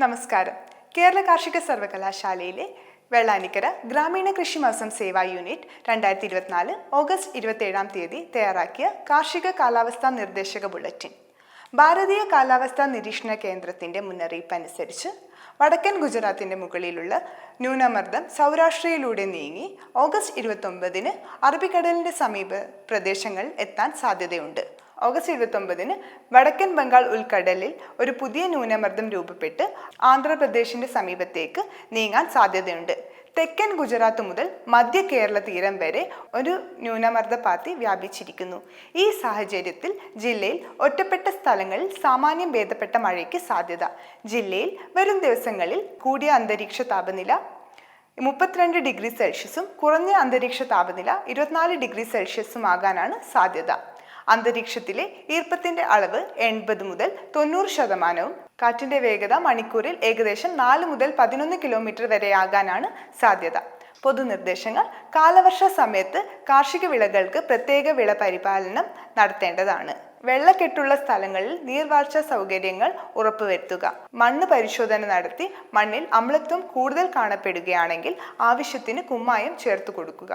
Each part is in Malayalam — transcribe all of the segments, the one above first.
നമസ്കാരം. കേരള കാർഷിക സർവകലാശാലയിലെ വെള്ളാനിക്കര ഗ്രാമീണ കൃഷി മാസം സേവാ യൂണിറ്റ് രണ്ടായിരത്തി ഇരുപത്തിനാല് ഓഗസ്റ്റ് ഇരുപത്തിയേഴാം തീയതി തയ്യാറാക്കിയ കാർഷിക കാലാവസ്ഥാ നിർദ്ദേശക ബുള്ളറ്റിൻ. ഭാരതീയ കാലാവസ്ഥാ നിരീക്ഷണ കേന്ദ്രത്തിന്റെ മുന്നറിയിപ്പ് അനുസരിച്ച് വടക്കൻ ഗുജറാത്തിന്റെ മുകളിലുള്ള ന്യൂനമർദ്ദം സൗരാഷ്ട്രയിലൂടെ നീങ്ങി ഓഗസ്റ്റ് ഇരുപത്തൊമ്പതിന് അറബിക്കടലിന്റെ സമീപ പ്രദേശങ്ങളിൽ എത്താൻ സാധ്യതയുണ്ട്. ഓഗസ്റ്റ് ഇരുപത്തൊമ്പതിന് വടക്കൻ ബംഗാൾ ഉൾക്കടലിൽ ഒരു പുതിയ ന്യൂനമർദ്ദം രൂപപ്പെട്ട് ആന്ധ്രാപ്രദേശിന്റെ സമീപത്തേക്ക് നീങ്ങാൻ സാധ്യതയുണ്ട്. തെക്കൻ ഗുജറാത്ത് മുതൽ മധ്യ കേരള തീരം വരെ ഒരു ന്യൂനമർദ്ദ പാത്തി വ്യാപിച്ചിരിക്കുന്നു. ഈ സാഹചര്യത്തിൽ ജില്ലയിൽ ഒറ്റപ്പെട്ട സ്ഥലങ്ങളിൽ സാമാന്യം ഭേദപ്പെട്ട മഴയ്ക്ക് സാധ്യത. ജില്ലയിൽ വരും ദിവസങ്ങളിൽ കൂടിയ അന്തരീക്ഷ താപനില മുപ്പത്തിരണ്ട് ഡിഗ്രി സെൽഷ്യസും കുറഞ്ഞ അന്തരീക്ഷ താപനില ഇരുപത്തിനാല് ഡിഗ്രി സെൽഷ്യസും ആകാനാണ് സാധ്യത. അന്തരീക്ഷത്തിലെ ഈർപ്പത്തിന്റെ അളവ് എൺപത് മുതൽ തൊണ്ണൂറ് ശതമാനവും. കാറ്റിന്റെ വേഗത മണിക്കൂറിൽ ഏകദേശം നാല് മുതൽ പതിനൊന്ന് കിലോമീറ്റർ വരെയാകാനാണ് സാധ്യത. പൊതുനിർദ്ദേശങ്ങൾ കാലവർഷ സമയത്ത് കാർഷിക വിളകൾക്ക് പ്രത്യേക വിള പരിപാലനം നടത്തേണ്ടതാണ്. വെള്ളക്കെട്ടുള്ള സ്ഥലങ്ങളിൽ നീർവാർച്ച സൗകര്യങ്ങൾ ഉറപ്പുവരുത്തുക. മണ്ണ് പരിശോധന നടത്തി മണ്ണിൽ അമ്ലത്വം കൂടുതൽ കാണപ്പെടുകയാണെങ്കിൽ ആവശ്യത്തിന് കുമ്മായം ചേർത്ത് കൊടുക്കുക.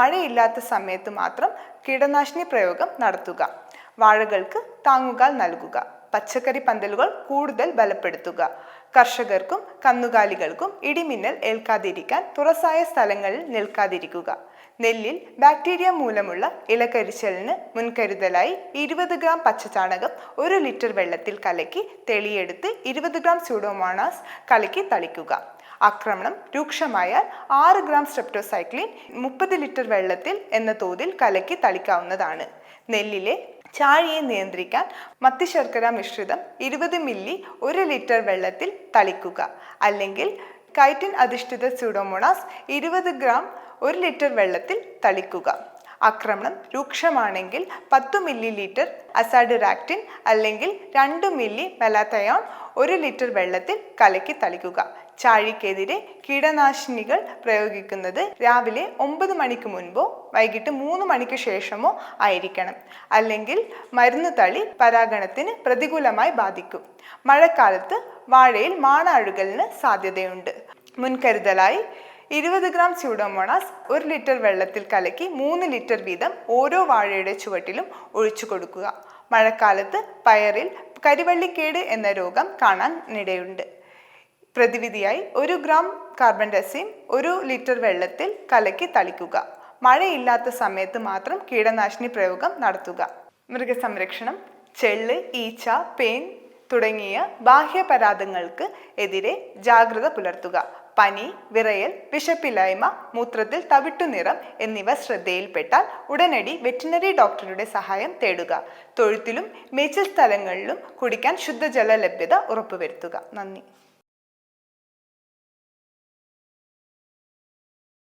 മഴയില്ലാത്ത സമയത്ത് മാത്രം കീടനാശിനി പ്രയോഗം നടത്തുക. വാഴകൾക്ക് താങ്ങുകാൽ നൽകുക. പച്ചക്കറി പന്തലുകൾ കൂടുതൽ ബലപ്പെടുത്തുക. കർഷകർക്കും കന്നുകാലികൾക്കും ഇടിമിന്നൽ ഏൽക്കാതിരിക്കാൻ തുറസായ സ്ഥലങ്ങളിൽ നിൽക്കാതിരിക്കുക. നെല്ലിൽ ബാക്ടീരിയ മൂലമുള്ള ഇലകരിച്ചലിന് മുൻകരുതലായി ഇരുപത് ഗ്രാം പച്ചചാണകം ഒരു ലിറ്റർ വെള്ളത്തിൽ കലക്കി തെളിയെടുത്ത് ഇരുപത് ഗ്രാം സ്യൂഡോമോണാസ് കലക്കി തളിക്കുക. ആക്രമണം രൂക്ഷമായാൽ ആറ് ഗ്രാം സ്ട്രെപ്റ്റോസൈക്ലിൻ മുപ്പത് ലിറ്റർ വെള്ളത്തിൽ എന്ന തോതിൽ കലക്കി തളിക്കാവുന്നതാണ്. നെല്ലിലെ ചാഴിയെ നിയന്ത്രിക്കാൻ മത്തിശർക്കര മിശ്രിതം ഇരുപത് മില്ലി ഒരു ലിറ്റർ വെള്ളത്തിൽ തളിക്കുക. അല്ലെങ്കിൽ കൈറ്റിൻ അധിഷ്ഠിത സ്യൂഡോമോണാസ് ഇരുപത് ഗ്രാം ഒരു ലിറ്റർ വെള്ളത്തിൽ തളിക്കുക. ആക്രമണം രൂക്ഷമാണെങ്കിൽ പത്ത് മില്ലി ലിറ്റർ അസാഡിറാക്റ്റിൻ അല്ലെങ്കിൽ രണ്ട് മില്ലി മെലാത്തയോൺ ഒരു ലിറ്റർ വെള്ളത്തിൽ കലക്കി തളിക്കുക. ചാഴിക്കെതിരെ കീടനാശിനികൾ പ്രയോഗിക്കുന്നത് രാവിലെ ഒമ്പത് മണിക്ക് മുൻപോ വൈകിട്ട് മൂന്ന് മണിക്ക് ശേഷമോ ആയിരിക്കണം. അല്ലെങ്കിൽ മരുന്ന് തളി പരാഗണത്തിന് പ്രതികൂലമായി ബാധിക്കും. മഴക്കാലത്ത് വാഴയിൽ മാണാഴുകലിന് സാധ്യതയുണ്ട്. മുൻകരുതലായി ഇരുപത് ഗ്രാം സ്യൂഡോമോണാസ് ഒരു ലിറ്റർ വെള്ളത്തിൽ കലക്കി മൂന്ന് ലിറ്റർ വീതം ഓരോ വാഴയുടെ ചുവട്ടിലും ഒഴിച്ചു കൊടുക്കുക. മഴക്കാലത്ത് പയറിൽ കരിവള്ളിക്കേട് എന്ന രോഗം കാണാൻ ഇടയുണ്ട്. പ്രതിവിധിയായി ഒരു ഗ്രാം കാർബൺ ഡസീം ഒരു ലിറ്റർ വെള്ളത്തിൽ കലക്കി തളിക്കുക. മഴയില്ലാത്ത സമയത്ത് മാത്രം കീടനാശിനി പ്രയോഗം നടത്തുക. മൃഗസംരക്ഷണം ചെള്ള് ഈച്ച പേൻ തുടങ്ങിയ ബാഹ്യപരാധങ്ങൾക്ക് എതിരെ ജാഗ്രത പുലർത്തുക. പനി വിറയൽ വിശപ്പില്ലായ്മ മൂത്രത്തിൽ തവിട്ടുനിറം എന്നിവ ശ്രദ്ധയിൽപ്പെട്ടാൽ ഉടനടി വെറ്റിനറി ഡോക്ടറുടെ സഹായം തേടുക. തൊഴുത്തിലും മേച്ചിൽ സ്ഥലങ്ങളിലും കുടിക്കാൻ ശുദ്ധജല ലഭ്യത ഉറപ്പുവരുത്തുക. നന്ദി.